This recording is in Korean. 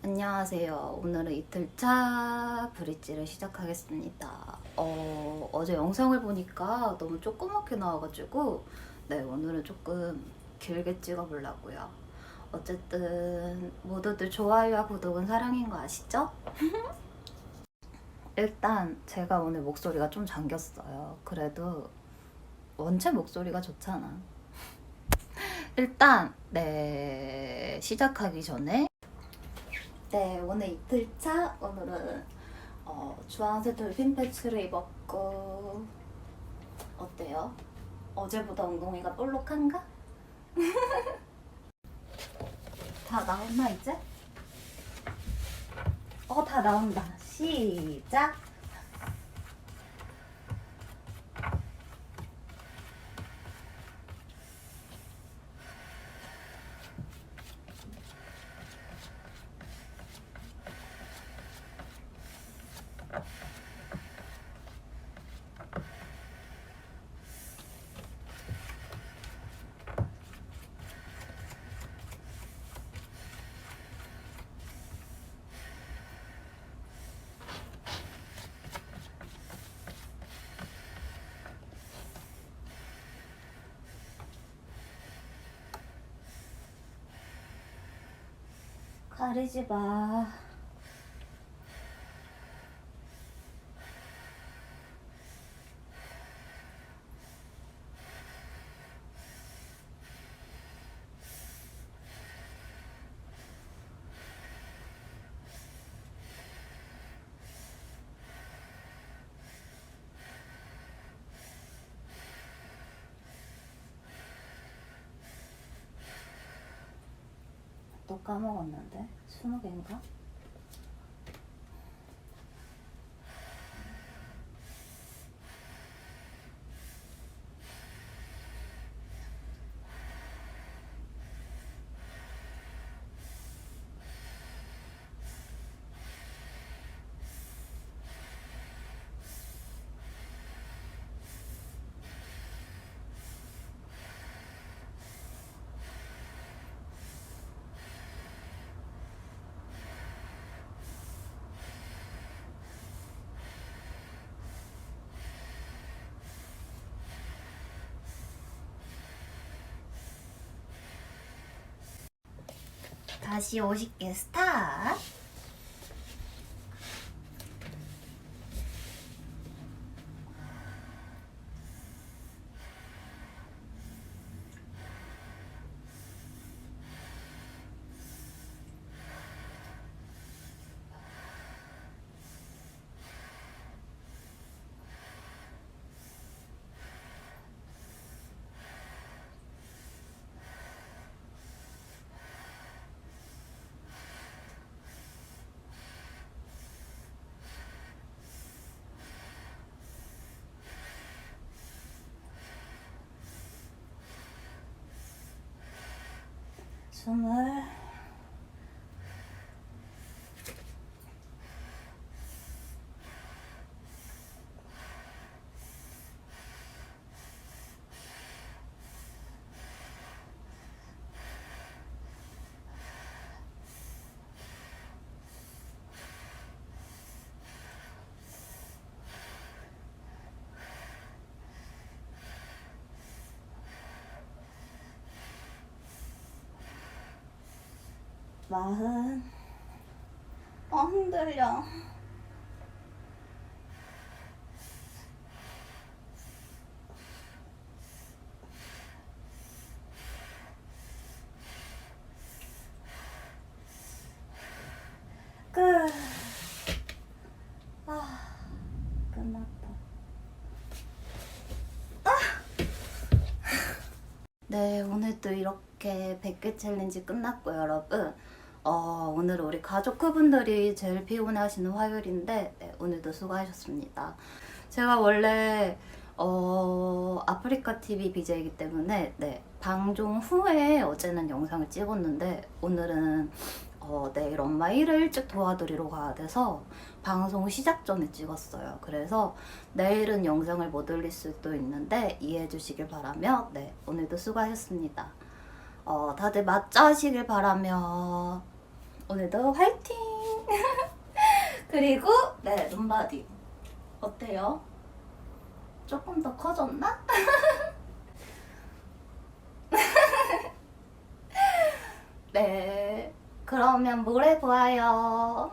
안녕하세요. 오늘은 이틀차 브릿지를 시작하겠습니다. 어, 어제 영상을 보니까 너무 조그맣게 나와가지고, 네, 오늘은 조금 길게 찍어보려고요. 어쨌든, 모두들 좋아요와 구독은 사랑인 거 아시죠? 일단, 제가 오늘 목소리가 좀 잠겼어요. 그래도, 원체 목소리가 좋잖아. 일단, 네, 시작하기 전에 네, 오늘 이틀차. 오늘은 어, 주황색 돌핀 패치를 입었고 어때요? 어제보다 엉덩이가 볼록한가? 다 나왔나 이제? 어, 다 나온다. 시작. 가리지 마. 까먹었는데 스무 개인가? 다시 50개 스타 Sonra 마흔 아 흔들려 끝. 아, 끝났다. 아! 네, 오늘도 이렇게 100개 챌린지 끝났고요, 여러분. 어, 오늘 우리 가족분들이 제일 피곤하시는 화요일인데, 네, 오늘도 수고하셨습니다. 제가 원래, 어, 아프리카 TV BJ이기 때문에, 네, 방송 후에 어제는 영상을 찍었는데, 오늘은, 어, 내일 엄마 일을 일찍 도와드리러 가야 돼서, 방송 시작 전에 찍었어요. 그래서 내일은 영상을 못 올릴 수도 있는데, 이해해 주시길 바라며, 네, 오늘도 수고하셨습니다. 어, 다들 맛 짜시길 바라며, 오늘도 화이팅! 그리고 네 눈바디 어때요? 조금 더 커졌나? 네 그러면 모레 보아요.